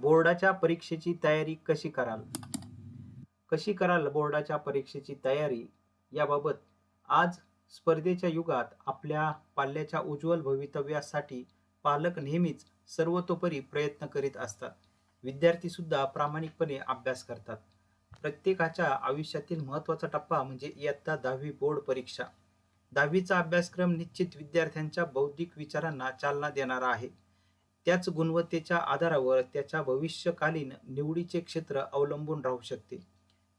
बोर्डाच्या परीक्षेची तयारी कशी कराल? कशी कराल बोर्डाच्या परीक्षेची तयारी? याबाबत आज स्पर्धेच्या युगात आपल्या पाल्याच्या उज्ज्वल भवितव्यासाठी पालक नेहमीच सर्वतोपरी प्रयत्न करीत असतात. विद्यार्थीसुद्धा प्रामाणिकपणे अभ्यास करतात. प्रत्येकाच्या आयुष्यातील महत्त्वाचा टप्पा म्हणजे इयत्ता दहावी बोर्ड परीक्षा. दहावीचा अभ्यासक्रम निश्चित विद्यार्थ्यांच्या बौद्धिक विचारांना चालना देणारा आहे. त्याच गुणवत्तेच्या आधारावर त्याच्या भविष्यकालीन निवडीचे क्षेत्र अवलंबून राहू शकते.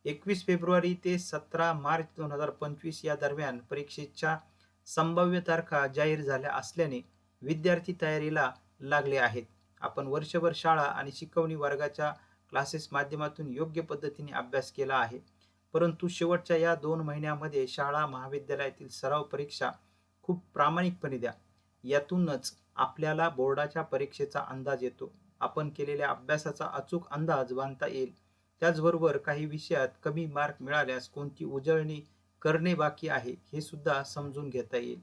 एकवीस फेब्रुवारी ते सतरा मार्च दोन हजार पंचवीस या दरम्यान परीक्षेच्या संभाव्य तारखा जाहीर झाल्या असल्याने विद्यार्थी तयारीला लागले आहेत. आपण वर्षभर शाळा आणि शिकवणी वर्गाच्या क्लासेस माध्यमातून योग्य पद्धतीने अभ्यास केला आहे. परंतु शेवटच्या या दोन महिन्यामध्ये शाळा महाविद्यालयातील सराव परीक्षा खूप प्रामाणिकपणे द्या. यातूनच आपल्याला बोर्डाच्या परीक्षेचा अंदाज येतो. आपण केलेल्या अभ्यासाचा अचूक अंदाज बांधता येईल. त्याचबरोबर काही विषयात कमी मार्क मिळाल्यास कोणती उजळणी करणे बाकी आहे हे सुद्धा समजून घेता येईल.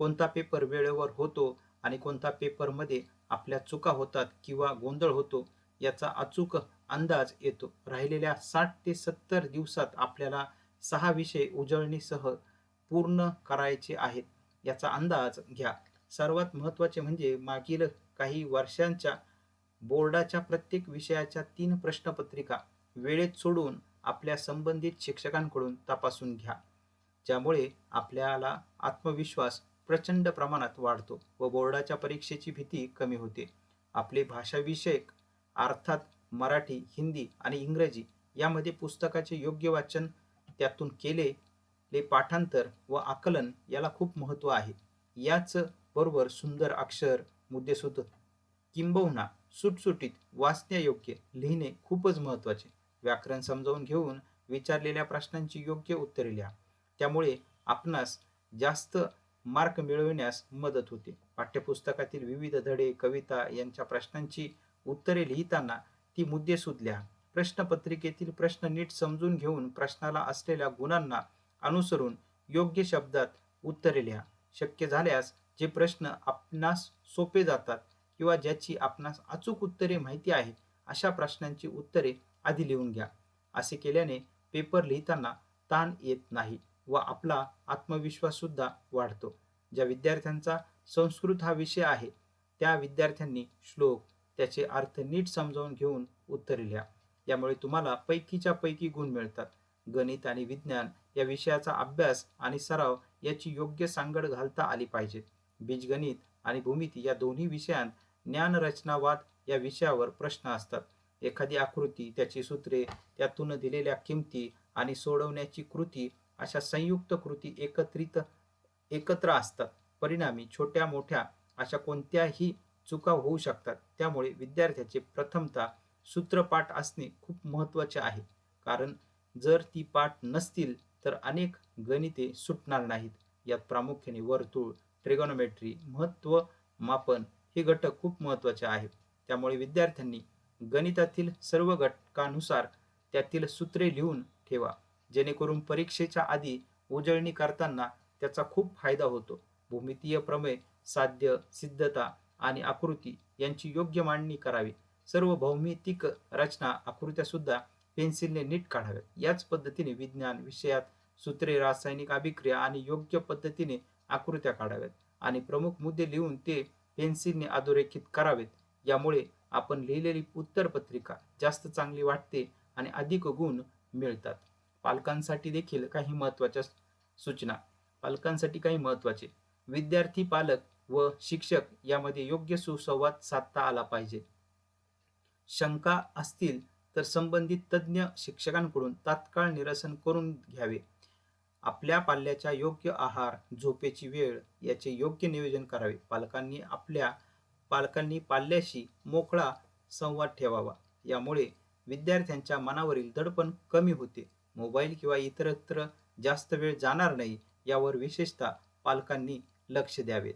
कोणता पेपर वेळेवर होतो आणि कोणता पेपरमध्ये आपल्या चुका होतात किंवा गोंधळ होतो याचा अचूक अंदाज येतो. राहिलेल्या साठ ते सत्तर दिवसात आपल्याला सहा विषय उजळणीसह पूर्ण करायचे आहेत याचा अंदाज घ्या. सर्वात महत्त्वाचे म्हणजे मागील काही वर्षांच्या बोर्डाच्या प्रत्येक विषयाच्या तीन प्रश्नपत्रिका वेळेत सोडून आपल्या संबंधित शिक्षकांकडून तपासून घ्या ज्यामुळे आपल्याला आत्मविश्वास प्रचंड प्रमाणात वाढतो व बोर्डाच्या परीक्षेची भीती कमी होते. आपले भाषाविषयक अर्थात मराठी हिंदी आणि इंग्रजी यामध्ये पुस्तकाचे योग्य वाचन त्यातून केलेले पाठांतर व आकलन याला खूप महत्त्व आहे. याच बरोबर सुंदर अक्षर मुद्देसूद किंबहुना सुटसुटीत वाचण्यायोग्य लिहिणे खूपच महत्त्वाचे. व्याकरण समजावून घेऊन विचारलेल्या प्रश्नांची योग्य उत्तरे लिहा. त्यामुळे आपणास जास्त मार्क मिळविण्यास मदत होते. पाठ्यपुस्तकातील विविध धडे कविता यांच्या प्रश्नांची उत्तरे लिहिताना ती मुद्दे सुधल्या प्रश्नपत्रिकेतील प्रश्न नीट समजून घेऊन प्रश्नाला असलेल्या गुणांना अनुसरून योग्य शब्दात उत्तरे लिहा. शक्य झाल्यास जे प्रश्न आपणास सोपे जातात किंवा ज्याची आपणास अचूक उत्तरे माहिती आहे अशा प्रश्नांची उत्तरे आधी लिहून घ्या. असे केल्याने पेपर लिहिताना ताण येत नाही व आपला आत्मविश्वाससुद्धा वाढतो. ज्या विद्यार्थ्यांचा संस्कृत हा विषय आहे त्या विद्यार्थ्यांनी श्लोक त्याचे अर्थ नीट समजावून घेऊन उत्तरे लिहा. यामुळे तुम्हाला पैकीच्या पैकी गुण मिळतात. गणित आणि विज्ञान या विषयाचा अभ्यास आणि सराव याची योग्य सांगड घालता आली पाहिजे बीजगणित आणि भूमिती या दोन्ही विषयांत ज्ञानरचनावाद या विषयावर प्रश्न असतात. एखादी आकृती त्याची सूत्रे त्यातून दिलेल्या किमती आणि सोडवण्याची कृती अशा संयुक्त कृती एकत्रित एकत्र असतात. परिणामी छोट्या मोठ्या अशा कोणत्याही चुका होऊ शकतात. त्यामुळे विद्यार्थ्याचे प्रथमता सूत्रपाठ असणे खूप महत्त्वाचे आहे. कारण जर ती पाठ नसतील तर अनेक गणिते सुटणार नाहीत. यात प्रामुख्याने वर्तुळ ट्रिगोनोमेट्री महत्त्व मापन हे घटक खूप महत्त्वाचे आहेत. त्यामुळे विद्यार्थ्यांनी गणितातील सर्व घटकानुसार त्यातील सूत्रे लिहून ठेवा जेणेकरून परीक्षेच्या आधी उजळणी करताना त्याचा खूप फायदा होतो. भूमितीय प्रमेय साध्य सिद्धता आणि आकृती यांची योग्य मांडणी करावी. सर्व भौमितिक रचना आकृत्या सुद्धा पेन्सिलने नीट काढाव्यात. याच पद्धतीने विज्ञान विषयात सूत्रे रासायनिक अभिक्रिया आणि योग्य पद्धतीने आकृत्या काढाव्यात आणि प्रमुख मुद्दे लिहून ते पेन्सिलने अधोरेखित करावेत. यामुळे आपण लिहिलेली उत्तरपत्रिका जास्त चांगली वाटते आणि अधिक गुण मिळतात. पालकांसाठी देखील काही महत्त्वाच्या सूचना. पालकांसाठी काही महत्त्वाचे. विद्यार्थी पालक व शिक्षक यामध्ये योग्य सुसंवाद साधता आला पाहिजे. शंका असतील तर संबंधित तज्ज्ञ शिक्षकांकडून तात्काळ निरसन करून घ्यावे. आपल्या पाल्याच्या योग्य आहार झोपेची वेळ याचे योग्य नियोजन करावे. पालकांनी आपल्या पालकांनी पाल्याशी मोकळा संवाद ठेवावा. यामुळे विद्यार्थ्यांच्या मनावरील दडपण कमी होते. मोबाईल किंवा इतरत्र जास्त वेळ जाणार नाही यावर विशेषतः पालकांनी लक्ष द्यावे.